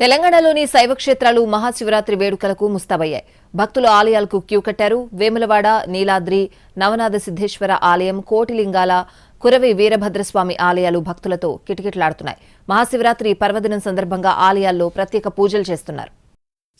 తెలంగాణలోని శైవ క్షేత్రాలు మహాశివరాత్రి వేడుకలకు ముస్తాబయ్యాయి. భక్తులు ఆలయాలకు క్యూ కట్టారు. వేములవాడ నీలాద్రి నవనాథ సిద్ధేశ్వర ఆలయం కోటిలింగాల కురవి వీరభద్రస్వామి ఆలయాలు భక్తులతో కిటకిటలాడుతున్నాయి. మహాశివరాత్రి పర్వదినం సందర్భంగా ఆలయాల్లో ప్రత్యేక పూజలు చేస్తున్నారు.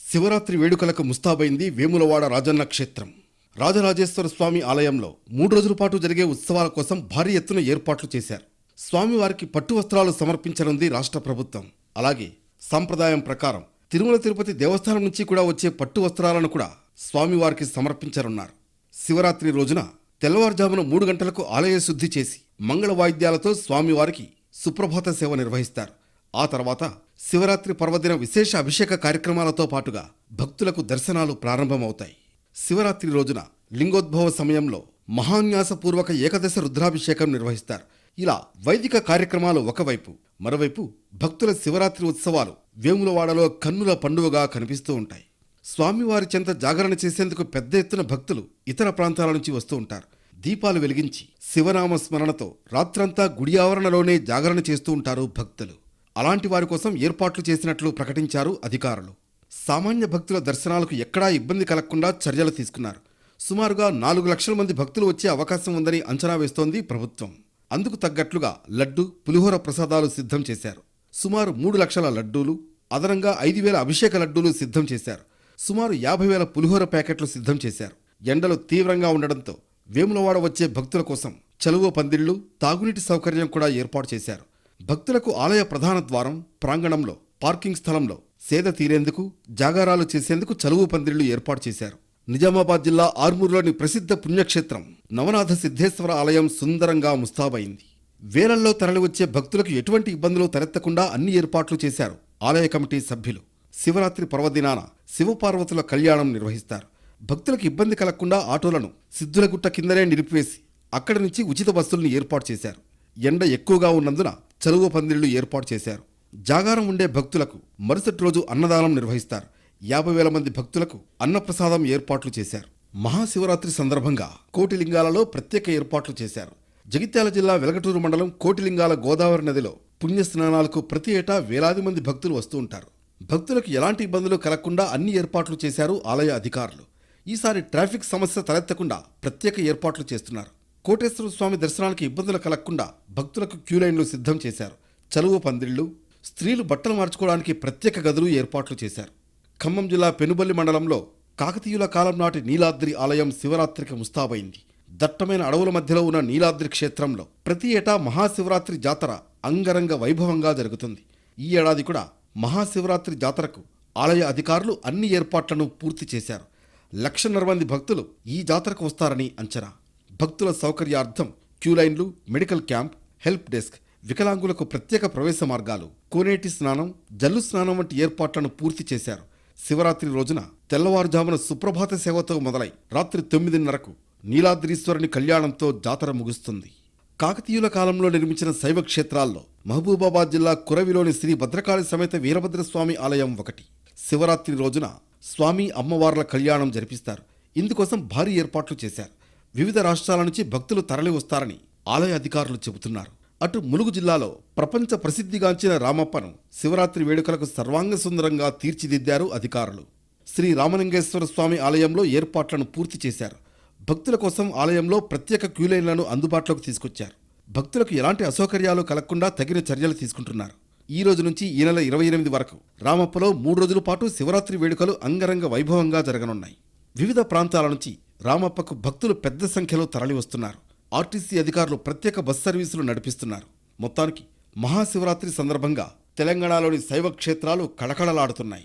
శివరాత్రి వేడుకలకు ముస్తాబైంది వేములవాడ రాజన్న క్షేత్రం. రాజరాజేశ్వర స్వామి ఆలయంలో మూడు రోజుల పాటు జరిగే ఉత్సవాల కోసం భారీ ఎత్తున ఏర్పాట్లు చేశారు. స్వామివారికి పట్టు వస్త్రాలు సమర్పించనుంది రాష్ట్ర ప్రభుత్వం. అలాగే సంప్రదాయం ప్రకారం తిరుమల తిరుపతి దేవస్థానం నుంచి కూడా వచ్చే పట్టు వస్త్రాలను కూడా స్వామివారికి సమర్పించనున్నారు శివరాత్రి రోజున తెల్లవారుజామున మూడు గంటలకు ఆలయ శుద్ధి చేసి మంగళ వాయిద్యాలతో స్వామివారికి సుప్రభాత సేవ నిర్వహిస్తారు. ఆ తర్వాత శివరాత్రి పర్వదిన విశేష అభిషేక కార్యక్రమాలతో పాటుగా భక్తులకు దర్శనాలు ప్రారంభమవుతాయి. శివరాత్రి రోజున లింగోద్భవ సమయంలో మహాన్యాసపూర్వక ఏకదశ రుద్రాభిషేకం నిర్వహిస్తారు. ఇలా వైదిక కార్యక్రమాలు ఒకవైపు మరోవైపు భక్తుల శివరాత్రి ఉత్సవాలు వేములవాడలో కన్నుల పండుగగా కనిపిస్తూ ఉంటాయి. స్వామివారి చెంత జాగరణ చేసేందుకు పెద్ద ఎత్తున భక్తులు ఇతర ప్రాంతాల నుంచి వస్తూ ఉంటారు. దీపాలు వెలిగించి శివనామ స్మరణతో రాత్రంతా గుడి ఆవరణలోనే జాగరణ చేస్తూ ఉంటారు భక్తులు. అలాంటి వారి కోసం ఏర్పాట్లు చేసినట్లు ప్రకటించారు అధికారులు. సామాన్య భక్తుల దర్శనాలకు ఎక్కడా ఇబ్బంది కలగకుండా చర్యలు తీసుకున్నారు. సుమారుగా నాలుగు లక్షల మంది భక్తులు వచ్చే అవకాశం ఉందని అంచనా వేస్తోంది ప్రభుత్వం. అందుకు తగ్గట్లుగా లడ్డు పులిహోర ప్రసాదాలు సిద్ధం చేశారు. సుమారు మూడు లక్షల లడ్డూలు అదనంగా ఐదు వేల అభిషేక లడ్డూలు సిద్ధం చేశారు. సుమారు యాభై వేల పులిహోర ప్యాకెట్లు సిద్ధం చేశారు. ఎండలు తీవ్రంగా ఉండడంతో వేములవాడ వచ్చే భక్తుల కోసం చలువ పందిళ్ళు తాగునీటి సౌకర్యం కూడా ఏర్పాటు చేశారు. భక్తులకు ఆలయ ప్రధాన ద్వారం ప్రాంగణంలో పార్కింగ్ స్థలంలో సేద తీరేందుకు జాగారాలు చేసేందుకు చలువు పందిళ్ళు ఏర్పాటు చేశారు. నిజామాబాద్ జిల్లా ఆర్మూర్లోని ప్రసిద్ధ పుణ్యక్షేత్రం నవనాథ సిద్ధేశ్వర ఆలయం సుందరంగా ముస్తాబైంది. వేలల్లో తరలివచ్చే భక్తులకు ఎటువంటి ఇబ్బందులు తలెత్తకుండా అన్ని ఏర్పాట్లు చేశారు ఆలయ కమిటీ సభ్యులు. శివరాత్రి పర్వదినాన శివపార్వతుల కళ్యాణం నిర్వహిస్తారు. భక్తులకు ఇబ్బంది కలగకుండా ఆటోలను సిద్ధులగుట్ట కిందనే నిలిపివేసి అక్కడి నుంచి ఉచిత బస్సుల్ని ఏర్పాటు చేశారు. ఎండ ఎక్కువగా ఉన్నందున చలువ పందిళ్ళు ఏర్పాటు చేశారు. జాగారం ఉండే భక్తులకు మరుసటి రోజు అన్నదానం నిర్వహిస్తారు. యాభై వేల మంది భక్తులకు అన్నప్రసాదం ఏర్పాట్లు చేశారు. మహాశివరాత్రి సందర్భంగా కోటిలింగాలలో ప్రత్యేక ఏర్పాట్లు చేశారు. జగిత్యాల జిల్లా వెలగటూరు మండలం కోటిలింగాల గోదావరి నదిలో పుణ్య స్నానాలకు ప్రతి ఏటా వేలాది మంది భక్తులు వస్తూ ఉంటారు. భక్తులకు ఎలాంటి ఇబ్బందులు కలగకుండా అన్ని ఏర్పాట్లు చేశారు ఆలయ అధికారులు. ఈసారి ట్రాఫిక్ సమస్య తలెత్తకుండా ప్రత్యేక ఏర్పాట్లు చేస్తున్నారు. కోటేశ్వర స్వామి దర్శనానికి ఇబ్బందులు కలగకుండా భక్తులకు క్యూ లైన్లు సిద్ధం చేశారు. చలువ పందిళ్ళు స్త్రీలు బట్టలు మార్చుకోవడానికి ప్రత్యేక గదులు ఏర్పాట్లు చేశారు. ఖమ్మం జిల్లా పెనుబల్లి మండలంలో కాకతీయుల కాలం నాటి నీలాద్రి ఆలయం శివరాత్రికి ముస్తాబైంది. దట్టమైన అడవుల మధ్యలో ఉన్న నీలాద్రి క్షేత్రంలో ప్రతి ఏటా మహాశివరాత్రి జాతర అంగరంగ వైభవంగా జరుగుతుంది. ఈ ఏడాది కూడా మహాశివరాత్రి జాతరకు ఆలయ అధికారులు అన్ని ఏర్పాట్లను పూర్తి చేశారు. లక్షన్నర మంది భక్తులు ఈ జాతరకు వస్తారని అంచనా. భక్తుల సౌకర్యార్థం క్యూ లైన్లు మెడికల్ క్యాంప్ హెల్ప్ డెస్క్ వికలాంగులకు ప్రత్యేక ప్రవేశ మార్గాలు కోనేటి స్నానం జల్లు స్నానం వంటి ఏర్పాట్లను పూర్తి చేశారు. శివరాత్రి రోజున తెల్లవారుజామున సుప్రభాత సేవతో మొదలై రాత్రి తొమ్మిదిన్నరకు నీలాద్రీశ్వరుని కళ్యాణంతో జాతర ముగుస్తుంది. కాకతీయుల కాలంలో నిర్మించిన శైవ క్షేత్రాల్లో మహబూబాబాద్ జిల్లా కురవిలోని శ్రీ భద్రకాళి సమేత వీరభద్రస్వామి ఆలయం ఒకటి. శివరాత్రి రోజున స్వామి అమ్మవార్ల కళ్యాణం జరిపిస్తారు. ఇందుకోసం భారీ ఏర్పాట్లు చేశారు. వివిధ రాష్ట్రాల నుంచి భక్తులు తరలి వస్తారని ఆలయ అధికారులు చెబుతున్నారు. అటు ములుగు జిల్లాలో ప్రపంచ ప్రసిద్ధిగాంచిన రామప్పను శివరాత్రి వేడుకలకు సర్వాంగ సుందరంగా తీర్చిదిద్దారు అధికారులు. శ్రీ రామలింగేశ్వర స్వామి ఆలయంలో ఏర్పాట్లను పూర్తి చేశారు. భక్తుల కోసం ఆలయంలో ప్రత్యేక క్యూలైన్లను అందుబాటులోకి తీసుకొచ్చారు. భక్తులకు ఎలాంటి అసౌకర్యాలు కలగకుండా తగిన చర్యలు తీసుకుంటున్నారు. ఈ రోజు నుంచి ఈ నెల ఇరవై ఎనిమిది వరకు రామప్పలో మూడు రోజుల పాటు శివరాత్రి వేడుకలు అంగరంగ వైభవంగా జరగనున్నాయి. వివిధ ప్రాంతాల నుంచి రామప్పకు భక్తులు పెద్ద సంఖ్యలో తరలి వస్తున్నారు ఆర్టీసీ అధికారులు ప్రత్యేక బస్ సర్వీసులు నడిపిస్తున్నారు. మొత్తానికి మహాశివరాత్రి సందర్భంగా తెలంగాణలోని శైవ క్షేత్రాలు కళకళలాడుతున్నాయి.